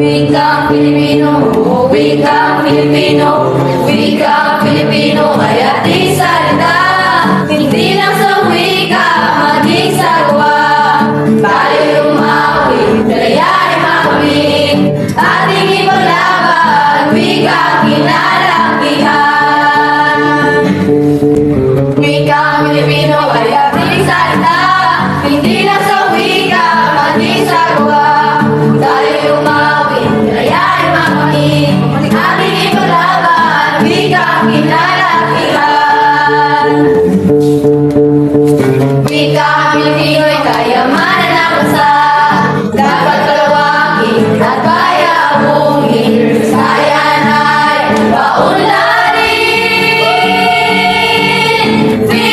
Wikang Pilipino, wikang Pilipino, wikang Pilipino, kaya di salita. Hindi lang sa wika, maging sa gawa. Tayo lumawi, kaya makawin. Ating ipaglaban, wikang kinalakihan. Wikang Pilipino, di Fin